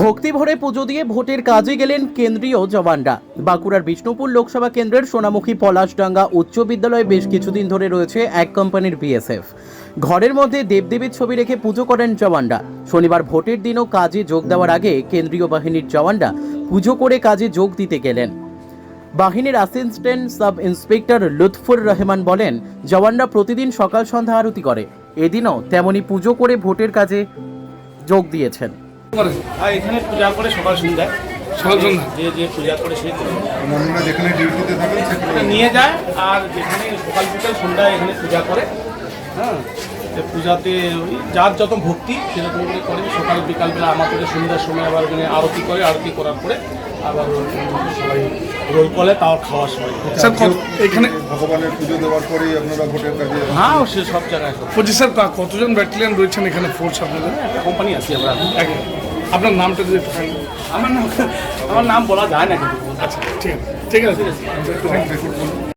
ভক্তি ভরে পুজো দিয়ে ভোটের কাজে গেলেন কেন্দ্রীয় জওয়ানরা। বাঁকুড়ার বিষ্ণুপুর লোকসভা কেন্দ্রের সোনামুখী পলাশডাঙ্গা উচ্চ বিদ্যালয়ে বেশ কিছুদিন ধরে রয়েছে এক কোম্পানির বিএসএফ। ঘরের মধ্যে দেবদেবীর ছবি রেখে পুজো করেন জওয়ানরা। শনিবার ভোটের দিনও কাজে যোগ দেওয়ার আগে কেন্দ্রীয় বাহিনীর জওয়ানরা পুজো করে কাজে যোগ দিতে গেলেন। বাহিনীর assistant sub inspector Lutfur Rahman বলেন, জওয়ানরা প্রতিদিন সকাল সন্ধ্যা আরতি করে। এদিনও তেমনি পুজো করে ভোটের কাজে যোগ দিয়েছেন। আর এখানে পূজা করে সকাল সন্ধ্যায় সকাল সন্ধ্যা? যে যে পূজা করে সে করে। যেখানে ডিউটিতে থাকেন সেখানে নিয়ে যায় আর যেখানে সকাল বিকাল সন্ধ্যায় এখানে পূজা করে। হ্যাঁ? পূজাতে ওই যার যত ভক্তি সেরকম করে করে সকাল বিকালবেলা আমাদের সন্ধ্যার সময় আবার ওখানে আরতি করে আরতি করার পরে আবার ওই সবাই রোল কলে তাও খাওয়ার সময়। স্যার কত- এখানে ভগবানের পুজো দেওয়ার পরেই আপনারা ভোটের কাজে হ্যাঁ সে সব জায়গায় বলছি স্যার কতজন ব্যাটালিয়ান রয়েছেন এখানে? ফোর্স আপনাদের? একটা কোম্পানি আছি আমরা। আপনার নামটা যদি একটু আমার নাম আমার নাম বলা যায় না কিন্তু। আচ্ছা ঠিক আছে। ঠিক আছে। একটু রেকর্ড করুন